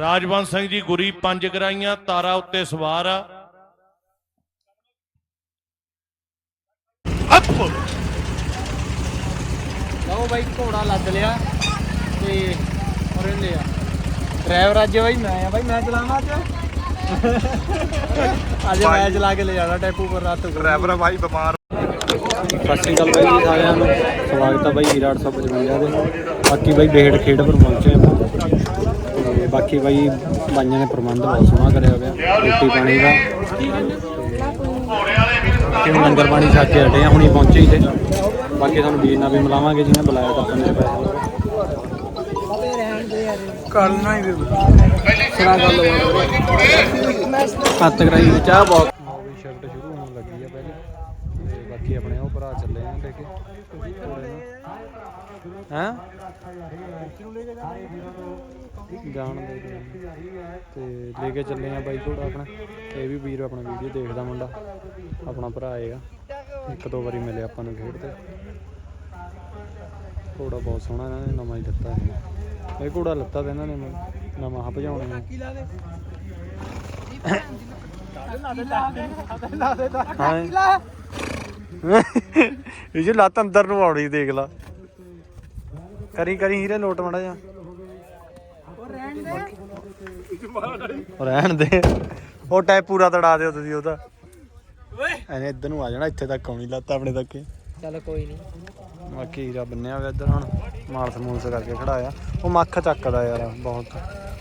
ਰਾਜਵੰਤ ਸਿੰਘ ਜੀ ਗੁਰੀ ਪੰਜ ਗਰਾਈਆਂ ਤਾਰਾ ਉੱਤੇ ਸਵਾਰ ਆ। ਅੱਪ! ਲਓ ਬਾਈ ਘੋੜਾ ਲੱਦ ਲਿਆ ਤੇ ਔਰੇ ਲਿਆ। ਡਰਾਈਵਰ ਅੱਜ ਬਾਈ ਮੈਂ ਆ ਬਾਈ ਮੈਂ ਚਲਾਵਾਂ ਅੱਜ? ਅੱਜ ਮੈਂ ਚਲਾ ਕੇ ਲੈ ਜਾਣਾ ਟੈਪੂ ਪਰ ਰਾਤ ਨੂੰ। ਡਰਾਈਵਰ ਭਾਈ ਬਿਮਾਰ। ਸਤਿ ਸ਼੍ਰੀ ਅਕਾਲ ਬਾਈ ਸਾਰਿਆਂ ਨੂੰ। ਸਵਾਗਤ ਹੈ ਬਾਈ ਹੀਰਾ 855 ਦੇ। ਬਾਕੀ ਬਾਈ ਬੇਹੜ ਖੇਡ ਪਰ ਪਹੁੰਚੇ ਤੇ ਬਾਕੀ ਬਾਈ ਬਾਈਆਂ ਨੇ ਪ੍ਰਬੰਧ ਬਹੁਤ ਸੋਹਣਾ ਕਰਿਆ ਹੋਇਆ ਰੋਟੀ ਪਾਣੀ ਦਾ। ਕਿ ਲੰਗਰ ਪਾਣੀ ਛੱਕ ਕੇ ਹਟੇ ਆ ਹੁਣੀ ਪਹੁੰਚੇ ਹੀ ਤੇ ਬਾਕੀ ਤੁਹਾਨੂੰ ਵੀਰ ਨਾਲ ਵੀ ਮਿਲਾਵਾਂਗੇ ਜਿਹਨੇ ਬੁਲਾਇਆ ਤਾਂ ਆਪਾਂ ਨੇ ਪੈਸਾ ਕਰਨਾ ਹੀ ਸੁਣਾ ਗੱਲ ਹੱਥ ਕਰਾਈ ਆ ਬਹੁਤ। ਵੀ ਸ਼ਿਫਟ ਸ਼ੁਰੂ ਹੋਣ ਲੱਗੀ ਆ ਪਹਿਲੇ। ਤੇ ਬਾਕੀ ਆਪਣੇ ਉਹ ਭਰਾ ਚੱਲੇ ਆ ਲੈ ਕੇ। ਹੈ? ਜਾਣ ਦੇ ਤੇ ਲੈ ਕੇ ਚੱਲੇ ਆ ਬਾਈ ਘੋੜਾ ਆਪਣਾ। ਇਹ ਵੀ ਵੀਰ ਆਪਣਾ ਵੀਡੀਓ ਦੇਖਦਾ ਮੁੰਡਾ। ਆਪਣਾ ਭਰਾ ਆਏਗਾ ਇੱਕ ਦੋ ਵਾਰੀ ਮਿਲਿਆ ਆਪਾਂ ਨੂੰ ਖੇਡਦੇ। ਘੋੜਾ ਬਹੁਤ ਸੋਹਣਾ ਇਹਨਾਂ ਨੇ, ਨਵਾਂ ਹੀ ਦਿੱਤਾ ਹੈ ਇਹ ਘੋੜਾ ਲੱਤਾ ਤੇ ਇਹਨਾਂ ਨੇ ਨਵਾਂ ਹ ਭਜਾਉਣੇ ਹਾਂ ਇਹ ਜੇ ਲੱਤ ਅੰਦਰ ਨੂੰ ਆਉਣੀ, ਦੇਖ ਲਾ। ਕਰੀ ਕਰੀ ਹੀਰੇ ਲੋਟ ਮੜਾ ਜਾ ਰਹਿਣ ਦੇ। ਉਹ ਟੈਪ ਪੂਰਾ ਤੜਾ ਦਿਓ ਤੁਸੀਂ ਉਹਦਾ। ਐਨੇ ਇੱਧਰ ਨੂੰ ਆ ਜਾਣਾ ਇੱਥੇ ਤੱਕ ਆਉਣੀ ਲੱਤ ਆਪਣੇ ਤੱਕ। ਹੀ। ਚੱਲ ਕੋਈ ਨਹੀਂ ਬਾਕੀ ਹੀਰਾ ਬੰਨਿਆ ਹੋਇਆ ਇੱਧਰ ਹੁਣ ਮਾਲਸ ਮੂਲਸ ਕਰਕੇ ਖੜਾਇਆ। ਉਹ ਮੱਖ ਚੱਕਦਾ ਯਾਰ ਬਹੁਤ।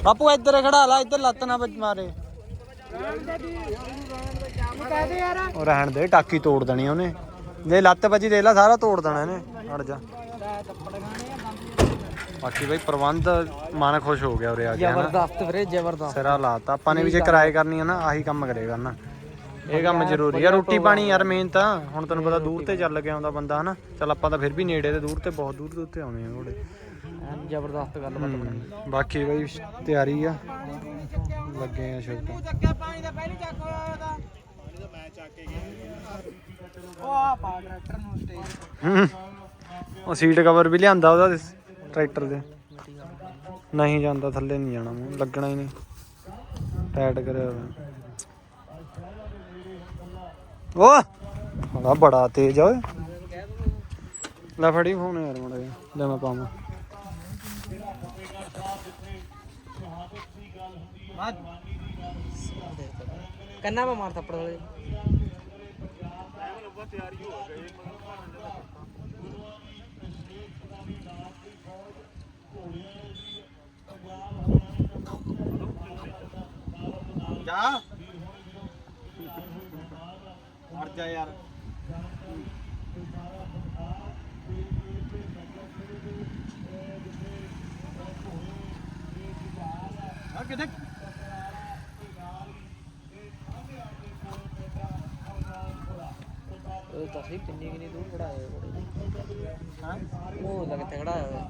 ਬਾਪੂ ਇੱਧਰ ਖੜਾ ਲਾ ਇੱਧਰ ਲੱਤ ਨਾ ਵੱਜ ਮਾਰੇ। ਉਹ ਰਹਿਣ ਦੇ ਟਾਕੀ ਤੋੜ ਦੇਣੀ ਉਹਨੇ। ਜੇ ਲੱਤ ਵੱਜੀ ਦੇ ਲਾ ਸਾਰਾ ਤੋੜ ਦੇਣਾ ਇਹਨੇ। ਹਟ ਜਾ। ਬਾਕੀ ਬਈ ਪ੍ਰਬੰਧ ਮਨ ਖੁਸ਼ ਹੋ ਗਿਆ ਉਰੇ ਆ ਕੇ ਹਨਾ? ਜ਼ਬਰਦਸਤ ਵੀਰੇ ਜ਼ਬਰਦਸਤ। ਸਿਰਾ ਲਾਤਾ। ਆਪਾਂ ਨੇ ਵੀ ਜੇ ਕਿਰਾਏ ਕਰਨੀ ਆ ਨਾ ਆਹੀ ਕੰਮ ਕਰੇਗਾ ਨਾ। ਇਹ ਕੰਮ ਜ਼ਰੂਰੀ ਆ। ਰੋਟੀ ਪਾਣੀ ਯਾਰ ਮੇਨ ਤਾਂ ਹੁਣ ਤੈਨੂੰ ਪਤਾ ਦੂਰ ਤੇ ਚੱਲ ਕੇ ਆਉਂਦਾ ਬੰਦਾ ਹਨਾ? ਚੱਲ ਆਪਾਂ ਤਾਂ ਫਿਰ ਵੀ ਨੇੜੇ ਤੇ ਦੂਰ ਤੇ ਬਹੁਤ ਦੂਰ ਦੂਰ ਤੇ ਆਉਣੇ ਆ ਘੋੜੇ। ਐਨ ਜ਼ਬਰਦਸਤ ਗੱਲਬਾਤ ਹਮ, ਬਾਕੀ ਬਈ ਤਿਆਰੀ ਆ। ਲੱਗੇ ਆ ਸ਼ੁਰੂ ਤੋਂ। ਚੱਕਿਆ ਪਾਣੀ ਦਾ ਪਹਿਲੀ ਚੱਕ ਦਾ ਉਹ ਆ ਪਾ ਟਰੈਕਟਰ ਨੂੰ ਸਟੇਜ ਹਮ, ਉਹ ਸੀਟ ਕਵਰ ਵੀ ਲਿਆਂਦਾ ਉਹਦਾ ਟਰੈਕਟਰ ਦੇ। ਨਹੀਂ ਜਾਂਦਾ, ਥੱਲੇ ਨਹੀਂ ਜਾਣਾ ਮੂੰਹ, ਲੱਗਣਾ ਹੀ ਨਹੀਂ। ਟਾਈਟ ਕਰਿਆ ਹੋਇਆ। ਉਹ ਬੜਾ ਬੜਾ ਤੇਜ਼ ਆ ਓਏ। ਲੈ ਫੜੀ ਫੋਨ ਯਾਰ ਮੜਾ ਲੈ ਮੈਂ ਪਾਵਾਂ। ਕੰਨਾ ਮਾ ਮਾਰ ਥੱਪੜ ਵਾਲੇ। ਜਾ। ਹਟ ਜਾ ਯਾਰ। ਆ ਕਿਤੇ ਉਹ ਤਾਂ ਸਹੀ ਕਿੰਨੀ ਕਿੰਨੀ ਦੂਰ ਹੋਇਆ ਹਾਂ? ਉਹ ਲੱਗ ਤੇ ਖੜਾਇਆ ਹੋਇਆ।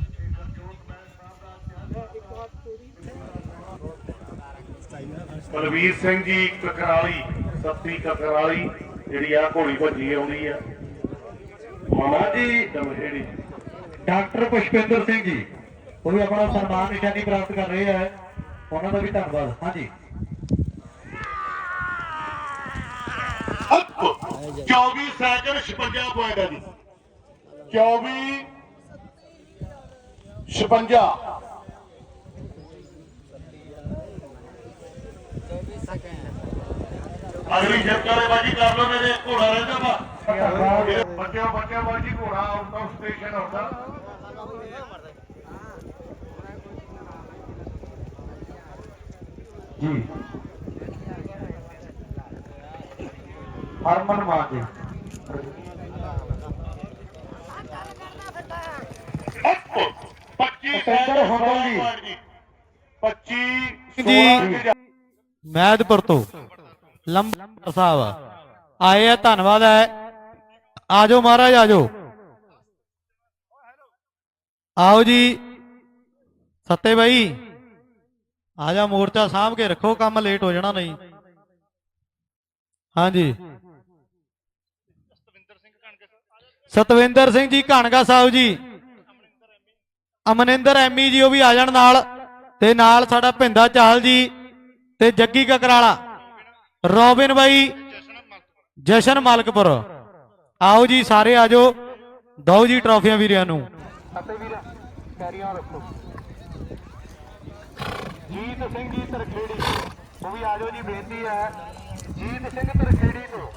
ਬਲਵੀਰ ਸਿੰਘ ਜੀ ਕਕਰਾਲੀ ਸੱਤੀ ਕਕਰਾਲੀ ਜਿਹੜੀ ਆ ਘੋੜੀ ਭੱਜੀ ਆਉਂਦੀ ਆ। ਮਾਮਾ ਜੀ ਦਮਹੇੜੀ ਡਾਕਟਰ ਪੁਸ਼ਪਿੰਦਰ ਸਿੰਘ ਜੀ ਉਹ ਵੀ ਆਪਣਾ ਸਨਮਾਨ ਨਿਸ਼ਾਨੀ ਪ੍ਰਾਪਤ ਕਰ ਰਹੇ ਹੈ ਉਹਨਾਂ ਦਾ ਵੀ ਧੰਨਵਾਦ। ਹਾਂਜੀ। 24 ਸੈਕਿੰਡ 56 ਪੁਆਇੰਟ ਹੈ ਜੀ। 24 56 ਅਗਲੀ ਜੱਟਾਰੇ ਬਾਜੀ ਕਰ ਲਓ ਮੇਰੇ ਘੋੜਾ ਰਹਿੰਦਾ ਵਾ। ਬੱਚਿਆਂ ਬੱਚਿਆਂ ਬਾਜੀ ਘੋੜਾ ਆਊਟ ਆਫ ਸਟੇਸ਼ਨ ਹੁੰਦਾ ਜੀ। ਹਰਮਨ ਮਾਨ ਜੀ ਪੱਚੀ ਸੈਂਟਰ ਹੁੰਦਾ ਜੀ। 25 ਜੀ। ਮੈਦਪੁਰ ਤੋਂ ਲੰਬਰ ਸਾਹਿਬ। ਆਏ ਆ, ਧੰਨਵਾਦ ਹੈ। ਆਜੋ ਮਹਾਰਾਜ, ਆਜੋ। ਆਓ ਜੀ। ਸੱਤੇ ਬਾਈ। ਆ ਜਾ, ਮੋਰਚਾ ਸਾਂਭ ਕੇ ਰੱਖੋ, ਕੰਮ ਲੇਟ ਹੋ ਜਾਣਾ ਨਹੀਂ। ਹਾਂਜੀ। ਸਤਵਿੰਦਰ ਸਿੰਘ ਜੀ, ਘਣਗਾ ਸਾਹਿਬ ਜੀ। ਅਮਨਿੰਦਰ ਐਮੀ ਜੀ, ਉਹ ਵੀ ਆ ਜਾਣ ਨਾਲ। ਤੇ ਨਾਲ ਸਾਡਾ ਭਿੰਦਾ ਚਾਹਲ ਜੀ ਤੇ ਜੱਗੀ ਕਕਰਾਲਾ। ਰੋਬਿਨ ਬਾਈ ਜਸ਼ਨ ਮਲਕਪੁਰ। ਆਓ ਜੀ ਸਾਰੇ ਆਜੋ ਦੋ ਜੀ ਟਰਾਫੀਆਂ ਵੀਰਿਆਂ ਨੂੰ। ਜੀਤ ਸਿੰਘ ਜੀ ਤਰਖੇੜੀ। ਉਹ ਵੀ ਆਜੋ ਜੀ ਬੇਨਤੀ ਹੈ। ਜੀਤ ਸਿੰਘ ਤਰਖੇੜੀ ਤੋਂ।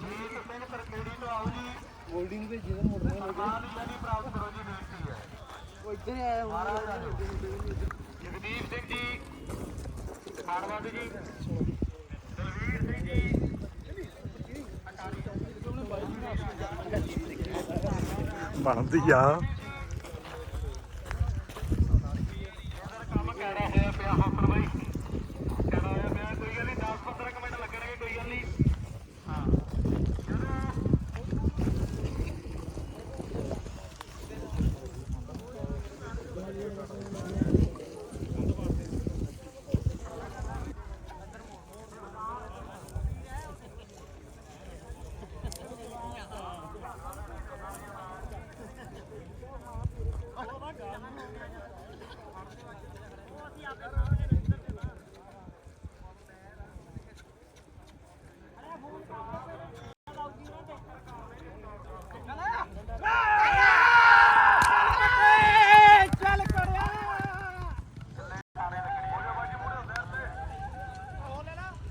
ਜੀਤ ਸਿੰਘ ਤਰਖੇੜੀ ਤੋਂ ਆਓ ਜੀ। ਹੋਲਡਿੰਗ ਤੇ ਜਿਹਦਾ ਮੋੜਨੇ ਸਨਮਾਨ ਨਿਸ਼ਾਨੀ ਪ੍ਰਾਪਤ ਕਰੋ ਜੀ ਬੇਨਤੀ ਹੈ। ਉਹ ਇੱਧਰ ਹੀ ਆਇਆ ਹੁਣ। ਜਗਦੀਪ ਸਿੰਘ ਜੀ ਖਾੜਵਾਦ ਜੀ ਦਲਵੀਰ ਸਿੰਘ ਜੀ ਬਣਦੀ ਆ ਕੰਮ ਕਹਿਣਾ ਹੋਇਆ ਪਿਆ ਹਾਸਨ ਬਾਈ ਕਹਿਣਾ ਹੋਇਆ ਪਿਆ ਕੋਈ ਗੱਲ ਨਹੀਂ 10 15 ਮਿੰਟ ਲੱਗਣਗੇ ਕੋਈ ਗੱਲ ਨਹੀਂ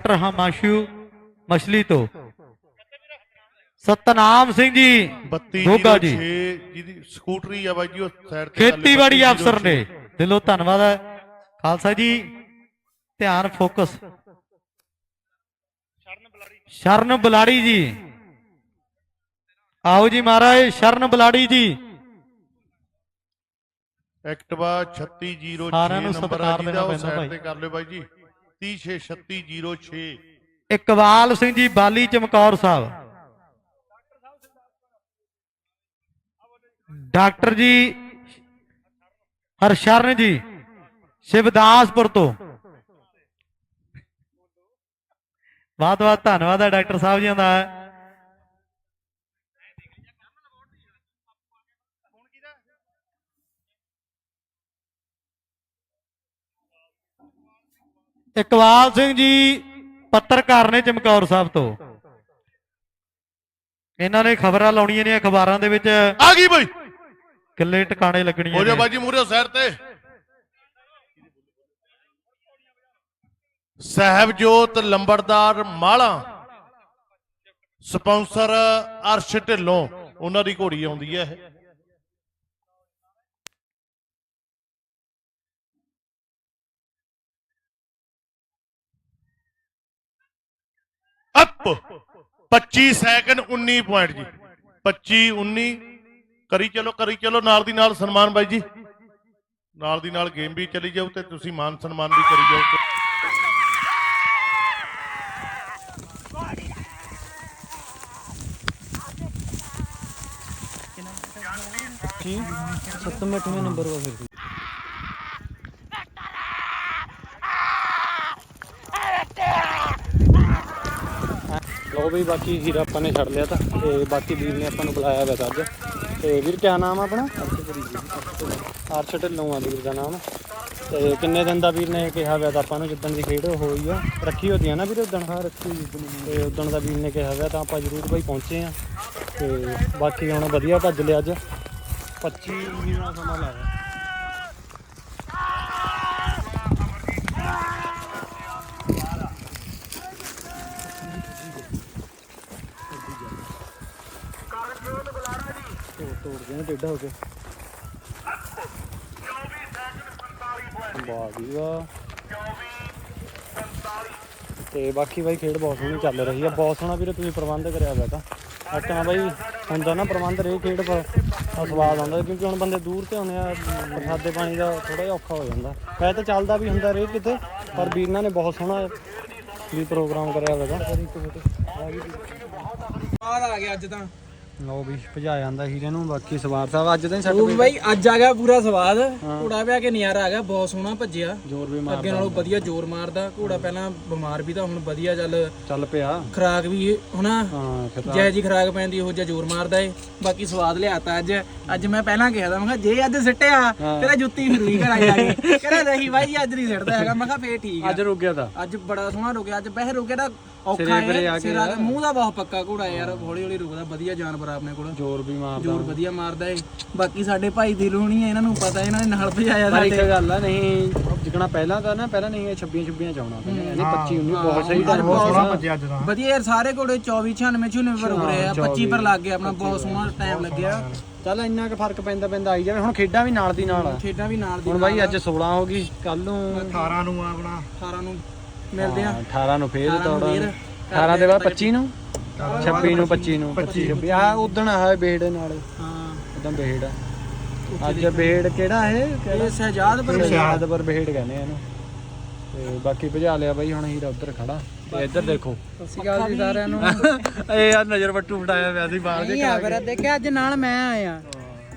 ਡਾਕਟਰ ਹਮਾਸ਼ੂ ਮਛਲੀ ਤੋਂ ਸਤਨਾਮ ਸਿੰਘ ਜੀ 32 ਗੋਗਾ ਜੀ ਜਿਹਦੀ ਸਕੂਟਰੀ ਆ ਬਾਈ ਜੀ ਉਹ ਸਾਈਡ ਤੇ ਖੇਤੀਬਾੜੀ 32 ਅਫਸਰ ਨੇ ਦਿਲੋਂ ਧੰਨਵਾਦ ਹੈ ਖਾਲਸਾ ਜੀ ਧਿਆਨ ਫੋਕਸ ਸ਼ਰਨ ਬਲਾੜੀ ਜੀ ਆਓ ਜੀ ਮਹਾਰਾਜ ਸ਼ਰਨ ਬਲਾੜੀ ਜੀ ਐਕਟਿਵਾ 3606 ਸਾਰਿਆਂ ਨੂੰ ਨੰਬਰ ਆ ਉਹ ਪੈਂਦਾ ਸਾਈਡ। ਤੇ ਕਰ ਲਿਓ ਬਾਈ ਜੀ 303606 ਇਕਬਾਲ ਸਿੰਘ ਜੀ, ਬਾਲੀ ਚਮਕੌਰ ਸਾਹਿਬ। ਡਾਕਟਰ ਜੀ, ਹਰਸ਼ਰਨ ਜੀ, ਸ਼ਿਵਦਾਸਪੁਰ ਤੋਂ। ਬਹੁਤ ਬਹੁਤ ਧੰਨਵਾਦ ਹੈ ਡਾਕਟਰ ਸਾਹਿਬ ਜੀ ਦਾ। ਇਕਬਾਲ ਸਿੰਘ ਜੀ ਪੱਤਰਕਾਰ ਨੇ ਚਮਕੌਰ ਸਾਹਿਬ ਤੋਂ। ਇਹਨਾਂ ਨੇ ਖਬਰਾਂ ਲਾਉਣੀਆਂ ਨੇ ਅਖਬਾਰਾਂ ਦੇ ਵਿੱਚ। ਆ ਗਈ ਬਾਈ। ਕਿੱਲੇ ਟਿਕਾਣੇ ਲੱਗਣੀਆਂ ਹੋ ਜਾ ਨੇ। ਬਾਈ ਜੀ ਮੂਰੇ ਸਾਈਡ ਤੇ। ਸਹਿਬਜੋਤ ਲੰਬੜਦਾਰ ਮਾਲਾ। ਸਪਾਂਸਰ ਅਰਸ਼ ਢਿੱਲੋਂ। ਉਹਨਾਂ ਦੀ ਘੋੜੀ ਆਉਂਦੀ ਹੈ ਇਹ ਅਪ 25 ਸੈਕਿੰਡ 19 ਪੁਆਇੰਟ ਜੀ। 25 19 ਕਰੀ ਚਲੋ ਕਰੀ ਚਲੋ। ਨਾਲ ਦੀ ਨਾਲ ਸਨਮਾਨ ਬਾਈ ਜੀ। ਨਾਲ ਦੀ ਨਾਲ ਗੇਮ ਵੀ ਚੱਲੀ ਜਾਊ ਤੇ ਤੁਸੀਂ ਮਾਨ ਸਨਮਾਨ ਵੀ ਕਰੀ ਜਾਓ ਸੱਤਵੇਂ ਅੱਠਵੇਂ ਨੰਬਰ ਵਾ ਫਿਰ। ਵੀ ਬਾਕੀ ਹੀਰਾ ਆਪਾਂ ਨੇ ਛੱਡ ਲਿਆ ਤਾਂ ਤੇ ਬਾਕੀ ਵੀਰ ਨੇ ਆਪਾਂ ਨੂੰ ਬੁਲਾਇਆ ਹੋਇਆ ਅੱਜ। ਤੇ ਵੀਰ ਕਿਆ ਨਾਮ ਆ ਆਪਣਾ? ਅਰਸ਼ ਢਿੱਲੋਂ ਆ ਵੀਰ ਦਾ ਨਾਮ। ਤੇ ਕਿੰਨੇ ਦਿਨ ਦਾ ਵੀਰ ਨੇ ਕਿਹਾ ਹੋਇਆ ਤਾਂ ਆਪਾਂ ਨੂੰ ਜਿੱਦਣ ਦੀ ਖੇਡ ਹੋਈ ਆ? ਰੱਖੀ ਹੁੰਦੀ ਆ ਨਾ ਵੀਰ ਉਦਣ? ਹਾਂ ਰੱਖੀ ਹੋਈ ਤੇ ਉਦਣ ਦਾ ਵੀਰ ਨੇ ਕਿਹਾ ਹੋਇਆ ਤਾਂ ਆਪਾਂ ਜ਼ਰੂਰ ਬਾਈ ਪਹੁੰਚੇ ਆ। ਤੇ ਬਾਕੀ ਹੁਣ ਵਧੀਆ ਭੱਜ ਲਿਆ ਅੱਜ। 25 ਮਿੰਟ ਦਾ ਸਮਾਂ ਲਾਇਆ ਤੋੜ ਤੋੜ ਦੇ ਟੇਡਾ ਹੋ ਵਾਹ ਜੀ ਵਾਹ ਤੇ ਬਾਕੀ ਬਾਈ ਖੇਡ ਬਹੁਤ ਸੋਹਣੀ ਚੱਲ ਰਹੀ ਆ। ਬਹੁਤ ਸੋਹਣਾ ਵੀਰੇ ਤੁਸੀਂ ਪ੍ਰਬੰਧ ਕਰਿਆ ਹੋਇਆ ਤਾਂ। ਅੱਕਣਾ ਬਾਈ, ਹੁੰਦਾ ਨਾ ਪ੍ਰਬੰਧ ਰੇ ਖੇਡ ਪਰ ਆ ਸਵਾਦ ਆਉਂਦਾ ਕਿਉਂਕਿ ਹੁਣ ਬੰਦੇ ਦੂਰ ਤੇ ਆਉਂਦੇ ਆ ਬਰਸਾਤੇ ਪਾਣੀ ਦਾ ਥੋੜਾ ਜਿਹਾ ਔਖਾ ਹੋ ਜਾਂਦਾ। ਵੈਸੇ ਤਾਂ ਚੱਲਦਾ ਵੀ ਹੁੰਦਾ ਰੇ ਕਿਤੇ, ਪਰ ਵੀਰਨਾਂ ਨੇ ਬਹੁਤ ਸੋਹਣਾ ਵੀ ਪ੍ਰੋਗਰਾਮ ਕਰਿਆ ਹੋਵੇਗਾ ਬਾਹਰ ਆ ਗਿਆ ਅੱਜ ਤਾਂ। ਲੋ ਵੀ ਭਜਾ ਜਾਂਦਾ ਹੀਰੇ ਨੂੰ ਬਾਕੀ ਸਵਾਰ ਸਾਹਿਬ ਅੱਜ ਤਾਂ ਉਹ ਵੀ ਬਾਈ ਅੱਜ ਆ ਗਿਆ ਪੂਰਾ ਸਵਾਦ। ਘੋੜਾ ਪਿਆ ਕੇ ਨਜ਼ਾਰਾ ਆ ਗਿਆ ਬਹੁਤ ਸੋਹਣਾ ਭੱਜਿਆ। ਜ਼ੋਰ ਵੀ ਅੱਗੇ ਮਾਰਦਾ ਨਾਲੋਂ ਵਧੀਆ ਜ਼ੋਰ ਮਾਰਦਾ। ਘੋੜਾ ਪਹਿਲਾਂ ਬਿਮਾਰ ਵੀ ਤਾਂ ਹੁਣ ਵਧੀਆ ਚੱਲ ਚੱਲ ਪਿਆ। ਖਰਾਕ ਵੀ ਹਨਾ ਹਾਂ ਜੈ ਜੀ ਖਰਾਕ ਪੈਂਦੀ ਉਹ ਜਿਹਾ ਜ਼ੋਰ ਮਾਰਦਾ ਏ। ਬਾਕੀ ਸਵਾਦ ਲਿਆਤਾ ਅੱਜ। ਅੱਜ ਮੈਂ ਪਹਿਲਾਂ ਕਿਹਾ ਤਾਂ ਮੈਂ ਕਿਹਾ ਜੇ ਅੱਜ ਸਿੱਟਿਆ ਤੇਰਾ ਜੁੱਤੀ ਫਿਰੂਗੀ ਘਰ ਆ ਕੇ ਕਹਿੰਦਾ ਨਹੀਂ ਬਾਈ ਅੱਜ ਨਹੀਂ ਸਿੱਟਦਾ ਹੈਗਾ। ਮੈਂ ਕਿਹਾ ਫੇਰ ਠੀਕ ਆ। ਅੱਜ ਰੁਕ ਗਿਆ ਤਾਂ। ਅੱਜ ਬੜਾ ਸੋਹਣਾ ਰੁਕਿਆ। ਅੱਜ ਵੈਸੇ ਰੁਕਿਆ ਤਾਂ ਔਖਾ ਸਿਰੇ ਪਰੇ ਆ ਹੈ ਕੇ ਸਿਰਾ ਦਾ ਮੂੰਹ ਦਾ ਬਹੁਤ ਪੱਕਾ ਘੋੜਾ ਯਾਰ ਹੌਲੀ ਹੌਲੀ ਰੁਕਦਾ ਵਧੀਆ ਜਾਨਵਰ ਆ ਆਪਣੇ ਕੋਲ। ਜ਼ੋਰ ਵੀ ਮਾਰਦਾ। ਜ਼ੋਰ ਵਧੀਆ ਮਾਰਦਾ ਏ ਬਾਕੀ ਸਾਡੇ ਭਾਈ ਦਿਲ ਹੋਣੀ ਆ ਇਹਨਾਂ ਨੂੰ ਪਤਾ ਇਹਨਾਂ ਨੇ ਨਾਲ ਭਜਾਇਆ ਪਰ ਇੱਕ ਸਾਡੇ ਗੱਲ ਆ ਨਹੀਂ ਜਿਕਣਾ ਪਹਿਲਾਂ ਤਾਂ ਨਾ ਪਹਿਲਾਂ ਨਹੀਂ ਇਹ 26 26 ਚ ਆਉਣਾ ਪਹਿਲਾਂ ਇਹਨੇ 25 19 ਬਹੁਤ ਸਹੀ ਟਾਈਮ ਬਹੁਤ ਸੋਹਣਾ ਅੱਜ ਤਾਂ। ਵਧੀਆ ਯਾਰ ਸਾਰੇ ਘੋੜੇ 24 96 96 ਪਰ ਰੁਕ ਰਹੇ ਆ 25 ਪਰ ਲੱਗ ਗਿਆ ਆਪਣਾ ਬਹੁਤ ਸੋਹਣਾ ਟਾਈਮ ਲੱਗਿਆ। ਚੱਲ ਇੰਨਾ ਕੁ ਫ਼ਰਕ ਪੈਂਦਾ ਪੈਂਦਾ ਆਈ ਜਾਵੇ। ਹੁਣ ਖੇਡਾਂ ਵੀ ਨਾਲ ਦੀ ਨਾਲ ਆ। ਖੇਡਾਂ ਵੀ ਨਾਲ ਦੀ ਹੁਣ ਬਾਈ ਅੱਜ 16 ਹੋ ਗਈ ਕੱਲ ਨੂੰ 18 ਨੂੰ ਆ ਆਪਣਾ। 18 ਨੂੰ ਮਿਲਦੇ ਆ 18 ਨੂੰ ਫੇਰ 18 ਨੂੰ ਤੋੜਾ ਫੇਰ 18 ਦੇ ਬਾਅਦ 25 ਨੂੰ? 26 ਨੂੰ 25 ਨੂੰ। 25 26 ਆ ਉਦਣ ਆ ਬੇੜ ਨਾਲ। ਹਾਂ। ਉਦੋਂ ਬੇੜ ਆ। ਅੱਜ ਬੇੜ ਕਿਹੜਾ ਇਹ ਇਹ ਸਹਜਾਦ ਪਰ ਸ਼ਾਦ ਪਰ ਬੇੜ ਕਹਿੰਦੇ ਆ ਇਹਨੂੰ। ਤੇ ਬਾਕੀ ਭਜਾ ਲਿਆ ਬਾਈ ਹੁਣ ਹੀਰਾ ਉੱਧਰ ਖੜਾ। ਤੇ ਇੱਧਰ ਦੇਖੋ। ਸ਼੍ਰੀ ਅਕਾਲ ਜੀ ਸਾਰਿਆਂ ਨੂੰ। ਇਹ ਯਾਰ ਨਜ਼ਰ ਵੱਟੂ ਫਟਾਇਆ ਪਿਆ ਸੀ ਬਾਹਰ ਨਹੀਂ ਆ ਫਿਰ ਦੇਖਿਆ ਅੱਜ ਨਾਲ ਮੈਂ ਆਇਆ।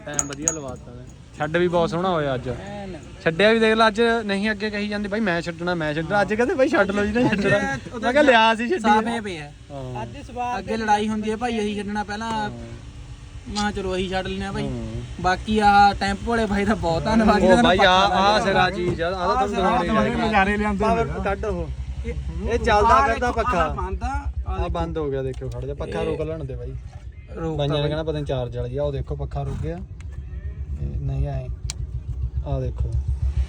ਟਾਈਮ ਵਧੀਆ ਲਵਾਤਾ। ਛੱਡ ਵੀ ਬਹੁਤ ਸੋਹਣਾ ਹੋਇਆ ਅੱਜ। ਐਨ। ਛੱਡਿਆ ਵੀ ਦੇਖ ਲਾ ਅੱਜ ਨਹੀਂ ਅੱਗੇ ਕਹੀ ਜਾਂਦੀ ਬਾਈ ਮੈਂ ਛੱਡਣਾ ਮੈਂ ਛੱਡਣਾ। ਅੱਜ ਕਹਿੰਦੇ ਬਾਈ ਛੱਡ ਲਓ ਜੀ ਨਾ ਛੱਡਣਾ। ਮੈਂ ਕਿਹਾ ਲਿਆ ਸੀ ਛੱਡੀ ਸਾਫੇ ਪਿਆ। ਹਾਂ। ਅੱਜ ਸਵਾਲ ਅੱਗੇ ਲੜਾਈ ਹੁੰਦੀ ਹੈ ਭਾਈ ਅਸੀਂ ਛੱਡਣਾ। ਪਹਿਲਾਂ ਮਾਂ ਚਲੋ ਅਸੀਂ ਛੱਡ ਲੈਣਾ ਭਾਈ। ਬਾਕੀ ਆ ਟੈਂਪੋ ਵਾਲੇ ਭਾਈ ਦਾ ਬਹੁਤ ਧੰਨਵਾਦ ਉਹ ਬਾਈ ਆ ਆ। ਸਿਰਾ ਚੀਜ਼ ਆ ਆ ਤਾਂ ਤੁਹਾਨੂੰ ਨਜ਼ਾਰੇ ਲਿਆਂਦੇ ਪਾਵਰ ਕੱਢ ਉਹ। ਇਹ ਚੱਲਦਾ ਫਿਰਦਾ ਪੱਖਾ। ਆਹ ਬੰਦ ਆ ਆ ਬੰਦ ਹੋ ਗਿਆ ਦੇਖਿਓ ਖੜ ਜਾ ਪੱਖਾ ਰੋਕ ਲੈਣ ਦੇ ਬਾਈ। ਰੋਕ ਬਾਈਆਂ ਨੇ ਕਹਿਣਾ ਪਤਾ ਨਹੀਂ ਚਾਰਜ ਵਾਲੀ ਆ ਉਹ ਦੇਖੋ ਪੱਖਾ ਰੁਕ ਗਿਆ। ਨਹੀਂ ਆਏ। ਆ ਦੇਖੋ।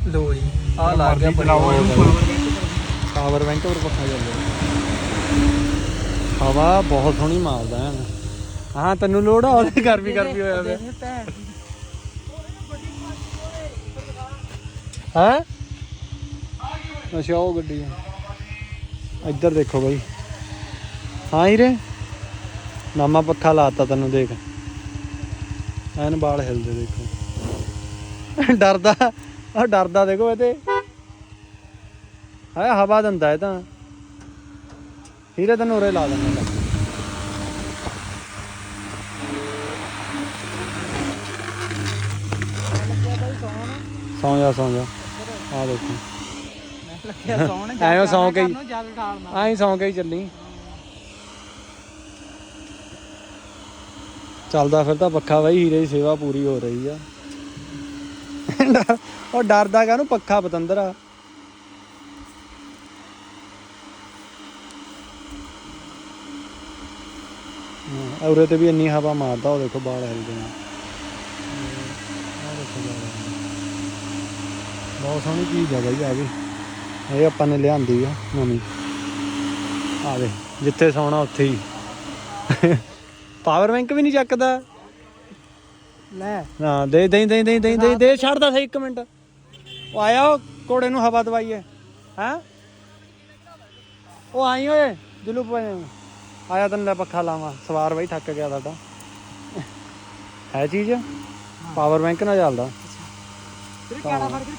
ਲੋ ਜੀ ਆ ਲੱਗ ਗਿਆ ਪਾਵਰ ਬੈਂਕ ਪਰ ਪੱਖਾ ਚੱਲ ਰਿਹਾ ਹਵਾ ਬਹੁਤ ਸੋਹਣੀ ਮਾਰਦਾ ਹੈ। ਹਾਂ ਤੈਨੂੰ ਲੋੜ ਆ ਉਹਦੇ ਵੀ ਗਰਮੀ ਹੋਇਆ ਪਿਆ ਹੈ ਅੱਛਾ ਉਹ ਗੱਡੀ ਆ। ਇੱਧਰ ਦੇਖੋ ਬਾਈ। ਹਾਂ ਹੀਰੇ ਨਾਮਾ ਪੱਖਾ ਲਾਤਾ ਤੈਨੂੰ ਦੇਖ। ਐਨ ਬਾਲ ਹਿਲਦੇ ਦੇਖੋ। ਡਰਦਾ ਆ ਡਰਦਾ ਦੇਖੋ ਇਹ ਤੇ। ਹੈ ਹਵਾ ਦਿੰਦਾ ਇਹ ਤਾਂ। ਹੀਰੇ ਤੈਨੂੰ ਉਰੇ ਲਾ ਦਿੰਦਾ। ਸੌਂ ਜਾ ਸੌਂ ਜਾ। ਆ ਦੇਖੋ। ਲੱਗਿਆ ਸੌਣ ਐਵੇਂ ਸੌਂ ਕੇ ਹੀ ਠਾਲਣਾ ਆਈ ਸੌਂ ਕੇ ਹੀ ਚੱਲੀ। ਚੱਲਦਾ ਫਿਰ ਤਾਂ ਪੱਖਾ ਬਾਈ, ਹੀਰੇ ਦੀ ਸੇਵਾ ਪੂਰੀ ਹੋ ਰਹੀ ਆ। ਉਹ ਡਰਦਾ ਕਾਹਨੂੰ ਪੱਖਾ ਪਤੰਦਰ ਆ। ਹਾਂ, ਉਰੇ ਤੇ ਵੀ ਇੰਨੀ ਹਵਾ ਮਾਰਦਾ ਉਹ ਦੇਖੋ ਬਾਲ ਹਿਲਦੇ ਨੇ ਆਹ ਦੇਖੋ ਬਾਲ ਹਿਲਦੇ। ਬਹੁਤ ਸੋਹਣੀ ਚੀਜ਼ ਆ ਬਾਈ ਆ ਵੀ। ਇਹ ਆਪਾਂ ਨੇ ਲਿਆਂਦੀ ਆ ਨਵੀਂ। ਆ ਦੇ ਜਿੱਥੇ ਸੌਣਾ ਉੱਥੇ ਹੀ। ਪਾਵਰ ਬੈਂਕ ਵੀ ਨਹੀਂ ਚੱਕਦਾ। ਲੈ। ਹਾਂ ਦੇ ਦੇ ਦੇ ਦੇ ਦੇ ਦੇ ਦੇ ਛੱਡਦਾ ਸਹੀ ਇੱਕ ਮਿੰਟ। ਉਹ ਆਇਆ ਉਹ ਘੋੜੇ ਨੂੰ ਹਵਾ ਦਵਾਈਏ। ਹੈ? ਉਹ ਆਈ ਓਏ ਦਿਲੂ ਪਏ ਆਇਆ ਤੈਨੂੰ ਲੈ ਪੱਖਾ ਲਾਵਾਂ ਸਵਾਰ ਬਾਈ ਥੱਕ ਗਿਆ ਸਾਡਾ। ਹੈ ਚੀਜ਼? ਪਾਵਰ ਬੈਂਕ ਨਾਲ ਚੱਲਦਾ।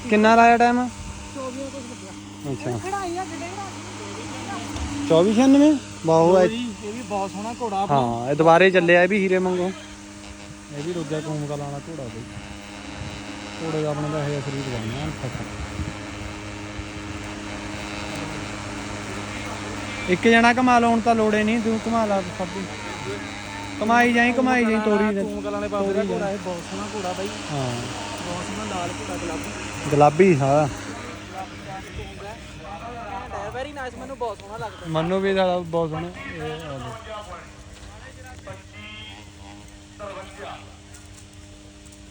ਕਿੰਨਾ ਲਾਇਆ ਟਾਈਮ 24 ਅੱਛਾ। 2496 ਬਾਹੂ ਇਹ ਵੀ ਬਹੁਤ ਸੋਹਣਾ ਘੋੜਾ ਹਾਂ ਇਹ ਦੁਬਾਰੇ ਚੱਲਿਆ ਇਹ ਵੀ ਹੀਰੇ ਮੰਗੋ ਇਹ ਵੀ ਰੋਜਾ ਕੂਮ ਕਾ ਲਾਣਾ ਘੋੜਾ ਬਈ। ਘੋੜੇ ਦਾ ਆਪਣੇ ਦਾ ਇਹ ਸਰੀਰ ਬਣਨਾ ਫੱਕਾ ਇੱਕ ਜਣਾ ਕਮਾ ਲਓ ਹੁਣ ਤਾਂ ਲੋੜੇ ਨਹੀਂ ਤੂੰ ਕਮਾ ਲਾ ਸਭ ਕਮਾਈ ਜਾਈ ਕਮਾਈ ਜਾਈ ਤੋਰੀ ਦੇ। ਕੂੰਗਲ ਵਾਲੇ ਬਾਬੂ ਦਾ ਘੋੜਾ ਇਹ ਬਹੁਤ ਸੋਹਣਾ ਘੋੜਾ ਬਾਈ। ਹਾਂ। ਬਹੁਤ ਸੋਹਣਾ ਲਾਲ ਘੋੜਾ ਗੁਲਾਬੀ। ਗੁਲਾਬੀ ਹਾਂ। ਵੈਰੀ ਨਾਈਸ ਮੈਨੂੰ ਬਹੁਤ ਸੋਹਣਾ ਲੱਗਦਾ। ਮੈਨੂੰ ਵੀ ਬਹੁਤ ਸੋਹਣਾ। ਇਹ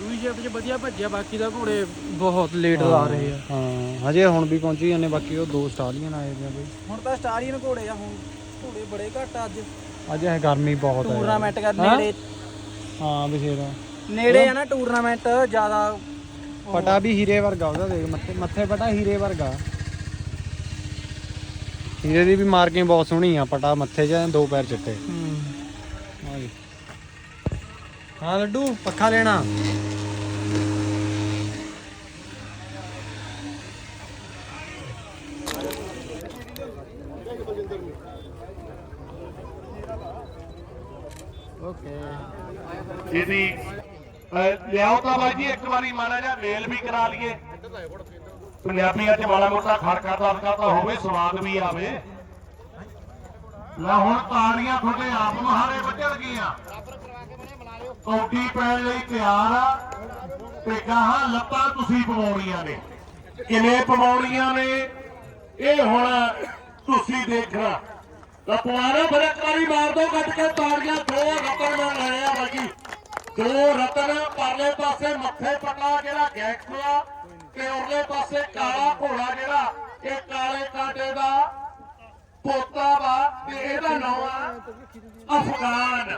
ਦੂਈ ਸ਼ਿਫਟ 'ਚ ਵਧੀਆ ਭੱਜਿਆ ਬਾਕੀ ਦਾ ਘੋੜੇ ਬਹੁਤ ਲੇਟ ਆ ਰਹੇ ਆ। ਹਾਂ ਹਜੇ ਹੁਣ ਵੀ ਪਹੁੰਚੀ ਜਾਂਦੇ ਬਾਕੀ ਉਹ ਦੋ ਸਟਾਲੀਅਨ ਆਏ ਨੇ ਬਈ। ਹੁਣ ਤਾਂ ਸਟਾਰੀਅਨ ਘੋੜੇ ਆ ਹੁਣ ਘੋੜੇ ਬੜੇ ਘੱਟ ਆ ਅੱਜ। ਅੱਜ ਇਹ ਗਰਮੀ ਬਹੁਤ ਹੈ ਟੂਰਨਾਮੈਂਟ ਕਰ? ਨੇੜੇ। ਹਾਂ ਬਸ਼ੇਰਾ ਨੇੜੇ ਆ ਨਾ ਟੂਰਨਾਮੈਂਟ ਜ਼ਿਆਦਾ ਪਟਾ ਵੀ ਹੀਰੇ ਵਰਗਾ ਉਹਦਾ ਦੇਖ ਮੱਥੇ ਮੱਥੇ ਪਟਾ ਹੀਰੇ ਵਰਗਾ। ਹੀਰੇ ਦੀ ਵੀ ਮਾਰਕਿੰਗ ਬਹੁਤ ਸੋਹਣੀ ਆ ਪਟਾ ਮੱਥੇ 'ਚ ਦੋ ਪੈਰ ਚਿੱਟੇ। ਹਾਂ ਲੱਡੂ ਪੱਖਾ ਲੈਣਾ। ਲਿਆਓ ਤਾਂ ਬਾਈ ਜੀ, ਇੱਕ ਵਾਰੀ ਮਾੜਾ ਜਿਹਾ ਮੇਲ ਵੀ ਕਰਾ ਲਈਏ। ਪੰਜਾਬੀਆਂ 'ਚ ਮਾੜਾ ਮੋਟਾ ਖੜਕਾ ਦਰਕਾ ਤਾਂ ਹੋਵੇ, ਸਵਾਦ ਵੀ ਆਵੇ। ਲੈ ਹੁਣ ਤਾੜੀਆਂ ਤੁਹਾਡੇ ਆਪ ਮਹਾਰੇ ਵੱਜਣ ਗਈਆਂ। ਕੌਡੀ ਪੈਣ ਲਈ ਤਿਆਰ ਆ, ਤੇ ਗਾਹਾਂ ਲੱਤਾਂ ਤੁਸੀਂ ਪਵਾਉਣੀਆਂ ਨੇ। ਕਿਵੇਂ ਪਵਾਉਣੀਆਂ ਨੇ? ਇਹ ਹੁਣ ਤੁਸੀਂ ਦੇਖਣਾ। ਲਪਵਾਰੋ ਬਰਕਰਾਰੀ ਮਾਰ ਦੋ, ਕੱਟ ਕੇ ਤਾੜੀਆਂ ਦੋ ਰਤਨ ਨਾਲ ਲੜਿਆ ਬਾਜੀ ਦੋ ਰਤਨ ਪਰਲੇ ਪਾਸੇ ਮੱਥੇ ਪਟਾ ਜਿਹੜਾ ਗੈਂਗਸਟਰ ਤੇ ਉਰਲੇ ਪਾਸੇ ਕਾਲਾ ਘੋੜਾ ਜਿਹੜਾ ਇਹ ਕਾਲੇ ਕਾਟੇ ਦਾ ਪੋਤਾ ਵਾ ਤੇ ਇਹਦਾ ਨਾਮ ਆ ਅਫਗਾਨ।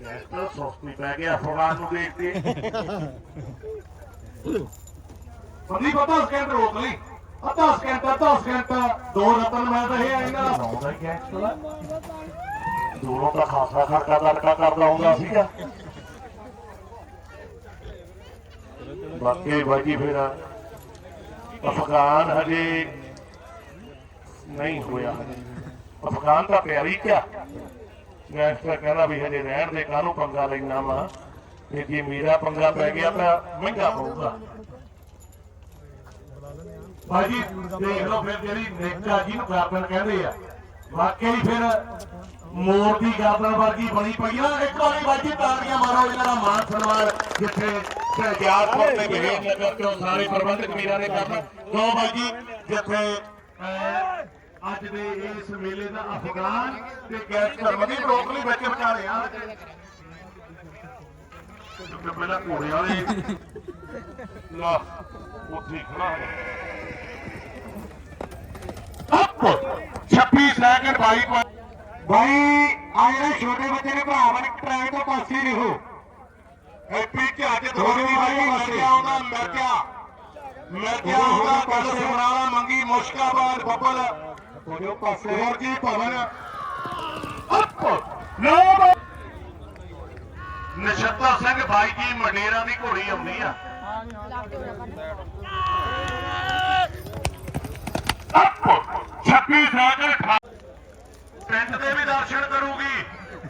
ਗੈਂਗਸਟਰ ਸੌਸਤੀ ਪੈ ਗਿਆ ਅਫਗਾਨ ਨੂੰ ਦੇਖ ਕੇ। ਸੰਦੀਪ ਅੱਧਾ ਸਕਿੰਟ ਰੋਕ ਲਈ। ਅੱਧਾ ਸਕਿੰਟ ਅੱਧਾ ਸਕਿੰਟ ਦੋ ਰਤਨ ਮੈਂ ਤਾਂ ਇਹ ਆ ਇਹਨਾਂ ਦਾ ਆਉਂਦਾ ਹੀ ਗੈਂਗਸਟਰ ਦੂਰੋਂ ਤਾਂ ਖਾਸਾ ਖੜਕਾ ਲੜਕਾ ਕਰਦਾ ਹੁੰਦਾ ਸੀਗਾ। ਬਾਕੀ ਬਾਜੀ ਫਿਰ ਅਫਗਾਨ ਹਜੇ ਨਹੀਂ ਹੋਇਆ ਅਫਗਾਨ ਤਾਂ ਪਿਆਰੀ ਕਿਆ? ਗੈਂਗਸਟਰ ਕਹਿੰਦਾ ਵੀ ਹਜੇ ਰਹਿਣ ਦੇ ਕਾਹਨੂੰ ਪੰਗਾ ਲੈਣਾ ਵਾ? ਤੇ ਜੇ ਮੇਰਾ ਪੰਗਾ ਪੈ ਗਿਆ ਤਾਂ ਮਹਿੰਗਾ ਪਊਗਾ। ਭਾਜੀ ਦੇਖ ਲਓ ਫਿਰ ਜਿਹੜੀ ਨੇਕਾ ਜੀ ਨੂੰ ਗਾਰਡਨ ਕਹਿੰਦੇ ਆ। ਵਾਕਈ ਫਿਰ ਮੋਰ ਦੀ ਗਾਰਡਨ ਵਰਗੀ ਬਣੀ ਪਈ ਆ। ਇੱਕ ਵਾਰੀ ਬਾਜੀ ਤਾੜੀਆਂ ਮਾਰੋ ਇਹਨਾਂ ਦਾ ਮਾਨ ਸਨਮਾਨ ਜਿੱਥੇ ਸ਼ਹਿਜਾਦਪੁਰ ਤੇ ਗਏ ਨਗਰ ਤੋਂ ਸਾਰੇ ਪ੍ਰਬੰਧਕ ਵੀਰਾਂ ਨੇ ਕਰਨਾ ਲੋ ਬਾਜੀ ਜਿੱਥੇ ਅਹ, ਅੱਜ ਦੇ ਇਸ ਮੇਲੇ ਦਾ ਅਫਗਾਨ ਤੇ ਗੈਂਗਸਟਰ ਮਦੀ ਬਰੋਕਲੀ ਵਿੱਚ ਵਿਚਾਰੇ ਆ। ਕਿਉਂਕਿ ਪਹਿਲਾਂ ਘੋੜੇ ਵਾਲੇ ਲਾ ਉੱਥੇ ਖੜਾ ਹੈ। ਅਪ! 26 ਸੈਕਿੰਡ ਬਾਈ ਬਾਈ ਆ ਜਿਹੜੇ ਛੋਟੇ ਬੱਚੇ ਨੇ ਬਣ ਟਰੈਕ ਤੋਂ ਪਾਸੇ ਰਹੋ। ਹੈਪੀ ਝੱਜ ਦੋਰੀ ਬਾਈ ਮਿਰਜਾ ਆਉਂਦਾ ਮਿਰਜਾ ਮਿਰਜਾ ਆਉਂਦਾ ਕੱਲ ਸਮਰਾਲਾ ਮੰਗੀ ਮੁਸ਼ਕਾਬਾਦ ਬੱਬਲ। ਉਹਦੇ ਪਾਸੇ ਹੋਰ ਜੀ ਭਵਨ? ਅਪ ਲੋ ਨਛੱਤਰ ਸਿੰਘ ਬਾਈ ਜੀ ਮੰਡੇਰਾਂ ਦੀ ਘੋੜੀ ਆਉਂਦੀ ਆ। ਅਪ 26 ਸੈਕਿੰਡ ਟੈਂਟ ਦੇ ਵੀ ਦਰਸ਼ਨ ਕਰੂਗੀ।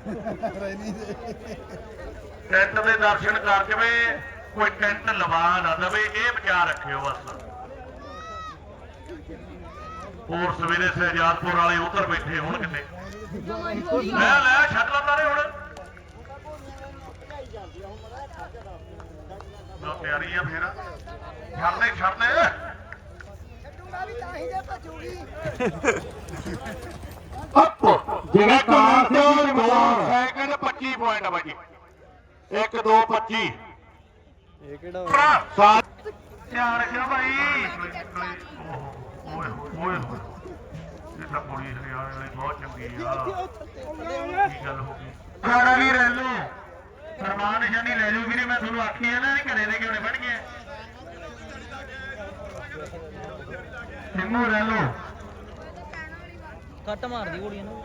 ਟੈਂਟ ਦੇ ਦਰਸ਼ਨ ਕਰ ਜਵੇ ਕੋਈ ਟੈਂਟ ਲਵਾ ਨਾ ਦਵੇ ਇਹ ਵਿਚਾਰ ਰੱਖਿਓ ਬਸ। ਹੋਰ ਸਵੇਰੇ ਸਹਿਜਾਦਪੁਰ ਵਾਲੇ ਉਧਰ ਬੈਠੇ ਹੋਣ ਕਿੰਨੇ ਲੈ ਲੈ ਛੱਡ ਲਾ ਤਾਰੇ ਹੁਣ। ਨਾ ਤਿਆਰੀ ਆ ਫੇਰ। ਛੱਡਨੇ ਛੱਡਨੇ। ਅਪ ਜਿਹੜਾ ਕਾਰ ਤੇ 2 ਸੈਕਿੰਡ 25 ਪੁਆਇੰਟ ਬਾਜੀ 1 2 25 ਇਹ ਕਿਹੜਾ ਸਾਥ ਧਿਆਨ ਰੱਖਿਓ ਭਾਈ। ਓਏ ਹੋਏ ਓਏ। ਹੋਏ ਇਹ ਤਾਂ ਕੁੜੀ ਹਰਿਆਣੇ ਵਾਲੀ ਬਹੁਤ ਚੰਗੀ ਆ। ਕੀ ਗੱਲ ਹੋ ਗਈ? ਖਾਣਾ ਵੀ ਰਹਿ ਲੋ ਸਨਮਾਨ ਨਿਸ਼ਾਨੀ ਲੈ ਲਓ ਵੀਰੇ ਮੈਂ ਤੁਹਾਨੂੰ ਆਖੀ ਆ ਨਾ ਇਹ ਘਰੇ ਦੇ ਕਿਉਂ ਬਣ ਗਏ। ਸਿੰਮੂ ਰਹਿ ਲੋ ਕੱਟ ਮਾਰਦੀ ਘੋੜੀ ਨੂੰ।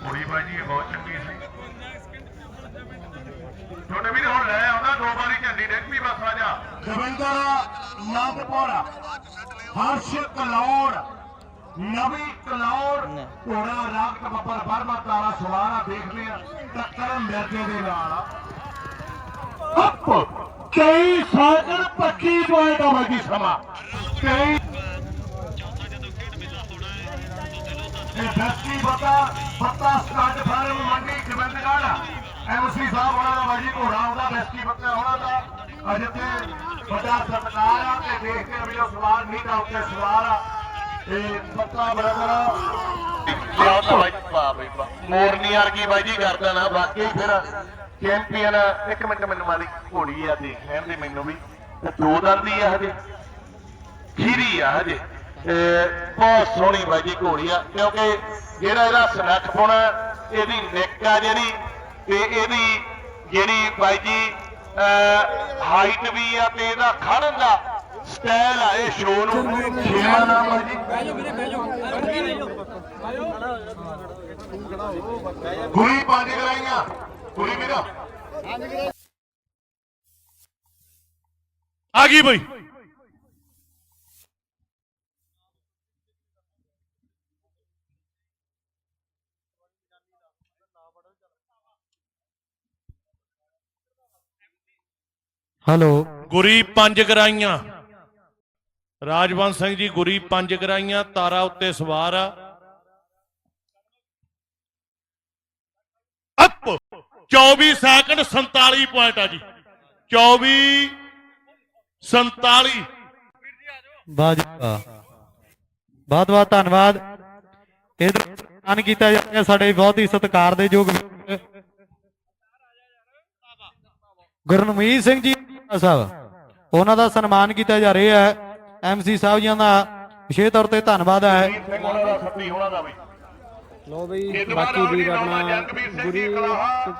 ਕੁੜੀ ਬਾਜੀ ਇਹ ਬਹੁਤ ਚੰਗੀ ਸੀ। ਛੋਟੇ ਵੀਰ ਹੁਣ ਲੈ ਆਉਂਦਾ ਦੋ ਵਾਰੀ ਝੰਡੀ ਡਿੱਗ ਵੀ ਬਸ ਆ ਜਾ। ਦਵਿੰਦਰ ਨਾਮਪੁਰਾ ਹਰਸ਼ ਕਲੌੜ ਨਵੀ ਕਲੌੜ ਘੋੜਾ ਰਾਗਤ ਬੱਬਰ ਬਰਮਾ ਤਾਰਾ ਸਵਾਰਾ ਦੇਖਦੇ ਆ ਟੱਕਰ ਮਿਰਜੇ ਦੇ ਨਾਲ ਅਪ 23 ਸੈਕਿੰਡ 25 ਪੁਆਇੰਟ ਆ ਬਾਜੀ ਸਮਾਂ। 23 ਇਹ ਦਸਤੀ ਬਤਾ ਬੱਤਾ start farm Mandi Gobindgarh MC ਸਾਹਿਬ ਉਹਨਾਂ ਦਾ ਬਾਜੀ ਘੋੜਾ ਆਉਂਦਾ ਬੈਸਟੀ ਬੱਤਾ ਉਹਨਾਂ ਦਾ ਅਜੇ ਤੇ ਵੱਡਾ ਸਤਿਕਾਰ ਆ ਤੇ ਦੇਖਦੇ ਆ ਵੀ ਉਹ ਸਵਾਰ ਨਹੀਂ ਦਾ ਉੱਤੇ ਸਵਾਰ ਆ। ਤੇ ਬੱਤਾ ਬਰਦਰ ਬਹੁਤ ਬਾਈ ਬਾ ਬਈ ਮੋਰਨੀ ਵਰਗੀ ਬਾਈ ਕਰਦਾ ਨਾ, ਬਾਕੀ ਫਿਰ ਚੈਂਪੀਅਨ ਇੱਕ ਮਿੰਟ ਮੈਨੂੰ ਮਾਰੀ ਘੋੜੀ ਆ ਦੇਖ ਲੈਣ ਦੇ ਮੈਨੂੰ ਵੀ। ਦੋ ਦੰਦ ਦੀ ਆ ਹਜੇ। ਖੀਰੀ ਆ ਹਜੇ। ਬਹੁਤ ਸੋਹਣੀ ਬਾਈ ਜੀ ਘੋੜੀ ਆ, ਕਿਉਂਕਿ ਜਿਹੜਾ ਇਹਦਾ ਸਨੱਖ ਪੁਣਾ, ਇਹਦੀ ਨਿੱਕ ਆ ਜਿਹੜੀ ਤੇ ਇਹਦੀ ਜਿਹੜੀ ਬਾਈ ਜੀ ਹਾਈਟ ਵੀ ਆ ਤੇ ਇਹਦਾ ਖੜਨ ਦਾ ਸਟਾਈਲ ਆ, ਇਹ ਸ਼ੋਅ ਨੂੰ। ਛੇਵਾਂ ਨਾਮ ਆ ਜੀ। ਗੁਰੀ ਪੰਜ ਕਰਾਈਆਂ। ਗੁਰੀ ਮੇਰਾ ਆ ਗਈ ਬਈ। ਹੈਲੋ। ਗੁਰੀ ਪੰਜ ਗਰਾਈਆਂ। ਰਾਜਵੰਤ ਸਿੰਘ ਜੀ ਗੁਰੀ ਪੰਜ ਗਰਾਈਆਂ ਤਾਰਾ ਉੱਤੇ ਸਵਾਰ ਆ। ਅਪ! 24 ਸੈਕਿੰਡ 47 ਪੁਆਇੰਟ ਆ ਜੀ। 24 47 ਵਾਹ ਜੀ ਵਾਹ ਬਹੁਤ ਬਹੁਤ ਧੰਨਵਾਦ। ਇਧਰ ਮਾਨ ਕੀਤਾ ਜਾ ਰਿਹਾ ਸਾਡੇ ਬਹੁਤ ਹੀ ਸਤਿਕਾਰ ਦੇ ਯੋਗ ਗੁਰਨਮੀਤ ਸਿੰਘ ਜੀ ਸਾਹਿਬ। ਉਹਨਾਂ ਦਾ ਸਨਮਾਨ ਕੀਤਾ ਜਾ ਰਿਹਾ ਹੈ। ਐਮਸੀ ਸਾਹਿਬ ਜੀਆਂ ਦਾ ਵਿਸ਼ੇਸ਼ ਤੌਰ ਤੇ ਧੰਨਵਾਦ ਹੈ। ਲੋ ਬਈ ਬਾਕੀ ਵੀਰ ਆਪਣਾ ਗੁਰੀ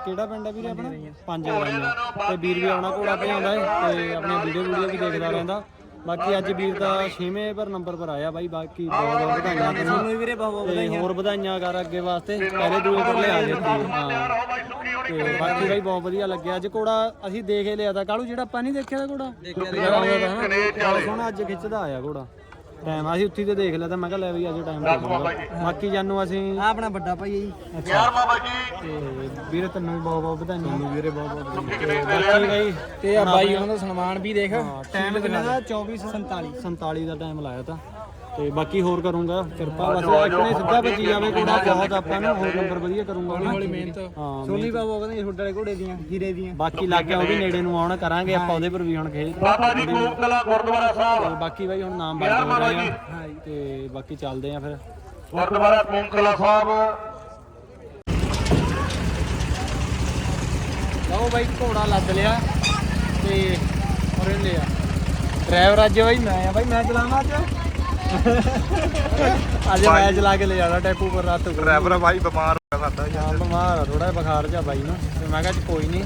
ਕਿਹੜਾ ਪਿੰਡ ਵੀਰ ਆਪਣਾ? ਪੰਜ ਗਰਾਈਆਂ। ਤੇ ਵੀਰ ਵੀ ਆਉਣਾ ਘੋੜਾ ਭਜਾਉਂਦਾ ਹੈ ਤੇ ਆਪਣੀਆਂ ਵੀਡੀਓ ਵੀਡੀਓ ਵੀ ਦੇਖਦਾ ਰਹਿੰਦਾ। ਬਾਕੀ ਅੱਜ ਵੀਰ ਦਾ 6ਵੇਂ ਪਰ ਨੰਬਰ ਪਰ ਆਇਆ ਬਾਈ ਬਾਕੀ ਬਹੁਤ ਬਹੁਤ ਵਧਾਈਆਂ ਤੁਹਾਨੂੰ। ਵੀਰੇ ਬਹੁਤ ਵਧਾਈਆਂ। ਹੋਰ ਵਧਾਈਆਂ ਕਰ ਅੱਗੇ ਵਾਸਤੇ ਪਹਿਲੇ ਦੂਏ ਪਰ ਲਿਆ ਦਿੱਤੀ ਹਾਂ ਤੇ। ਬਾਕੀ ਬਾਈ ਬਹੁਤ ਵਧੀਆ ਲੱਗਿਆ। ਅੱਜ ਘੋੜਾ ਅਸੀਂ ਦੇਖ ਹੀ ਲਿਆ ਤਾਂ। ਕਾਲੂ ਜਿਹੜਾ ਆਪਾਂ ਨਹੀਂ ਦੇਖਿਆ ਦੇਖਿਆ ਤਾਂ ਸੋਹਣਾ ਅੱਜ ਖਿੱਚਦਾ ਆਇਆ ਘੋੜਾ। ਟਾਈਮ ਅਸੀਂ ਉੱਥੇ ਤੇ ਦੇਖ ਲਿਆ ਤਾਂ ਮੈਂ ਕਿਹਾ ਲੈ ਵੀ ਅੱਜ ਟਾਈਮ ਬਾਕੀ ਜਾਨੂੰ ਅਸੀਂ ਆਪਣਾ ਵੱਡਾ ਭਾਈ ਜੀ। 11ਵਾਂ ਬਾਈ ਜੀ। ਤੇ ਵੀਰੇ ਤੈਨੂੰ ਵੀ ਬਹੁਤ ਬਹੁਤ ਵਧਾਈਆਂ। ਤੁਹਾਨੂੰ ਵੀਰੇ ਬਹੁਤ ਬਹੁਤ ਵਧਾਈਆਂ। ਤੇ ਆ ਬਾਈ ਉਹਨਾਂ ਦਾ ਸਨਮਾਨ ਵੀ ਦੇਖ। ਟਾਈਮ ਕਿੰਨਾ ਦਾ? 24 47 47 ਦਾ ਟਾਈਮ ਲਾਇਆ ਤਾਂ। ਤੇ ਬਾਕੀ ਹੋਰ ਕਰੂੰਗਾ। ਕਿਰਪਾ ਬਸ ਇਕਨੇ ਸਿੱਧਾ ਬੱਜੀ ਜਾਵੇ ਕੋੜਾ ਬਹੁਤ ਆਪਾਂ ਨੂੰ ਹੋਰ ਨੰਬਰ ਵਧੀਆ ਕਰੂੰਗਾ ਹੌਲੀ ਮਿਹਨਤ। ਹਾਂ ਸੋਨੀ ਬਾਬੂ ਕਹਿੰਦੇ ਛੋਟੇ ਵਾਲੇ ਘੋੜੇ ਦੀਆਂ ਹੀਰੇ ਦੀਆਂ। ਬਾਕੀ ਲੱਗ ਗਿਆ ਉਹ ਵੀ ਨੇੜੇ ਨੂੰ ਆਉਣ ਕਰਾਂਗੇ ਆਪਾਂ ਉਹਦੇ ਪਰ ਵੀ ਹੁਣ ਖੇਡ ਬਾਬਾ ਜੀ ਕੋਟ ਕਲਾ ਗੁਰਦੁਆਰਾ ਸਾਹਿਬ। ਤੇ ਬਾਕੀ ਬਾਈ ਹੁਣ ਨਾਮ ਰਹੇ ਆ। ਤੇ ਬਾਕੀ ਚੱਲਦੇ ਆ ਫਿਰ। ਗੁਰਦੁਆਰਾ ਕੋਂਕਲਾ ਸਾਹਿਬ। ਲਓ ਬਾਈ ਘੋੜਾ ਲੱਦ ਲਿਆ ਤੇ ਔਰ ਇਹ ਲਿਆ। ਡਰਾਈਵਰ ਅੱਜ ਬਾਈ ਮੈਂ ਆ ਬਾਈ ਮੈਂ ਚਲਾਵਾਂ ਅੱਜ। ਅੱਜ ਮੈਂ ਚਲਾ ਕੇ ਲੈ ਜਾਣਾ ਟੈਪੂ ਪਰ ਰਾਤ ਨੂੰ। ਡਰਾਈਵਰ ਬਾਈ ਬਿਮਾਰ ਹੋ ਗਿਆ ਸਾਡਾ ਹਾਂ ਬਿਮਾਰ ਆ ਥੋੜਾ ਬੁਖਾਰ ਜਾ ਬਾਈ ਨੂੰ। ਤੇ ਮੈਂ ਕਿਹਾ ਚ ਕੋਈ ਨਹੀਂ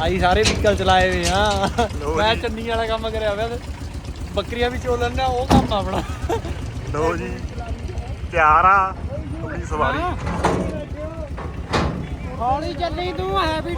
ਆਈ ਸਾਰੇ ਵਹੀਕਲ ਚਲਾਏ ਹੋਏ ਆ। ਮੈਂ ਚੰਨੀ ਵਾਲਾ ਕੰਮ ਕਰਿਆ ਹੋਇਆ ਤੇ ਬੱਕਰੀਆਂ ਵੀ ਚੋਲਣ ਦਾ ਉਹ ਕੰਮ ਆਪਣਾ। ਲੋ ਜੀ। ਤਿਆਰ ਆ। ਆਪਣੀ ਸਵਾਰੀ। ਹੌਲੀ ਚੱਲੀ ਤੂੰ ਹੈ ਵੀ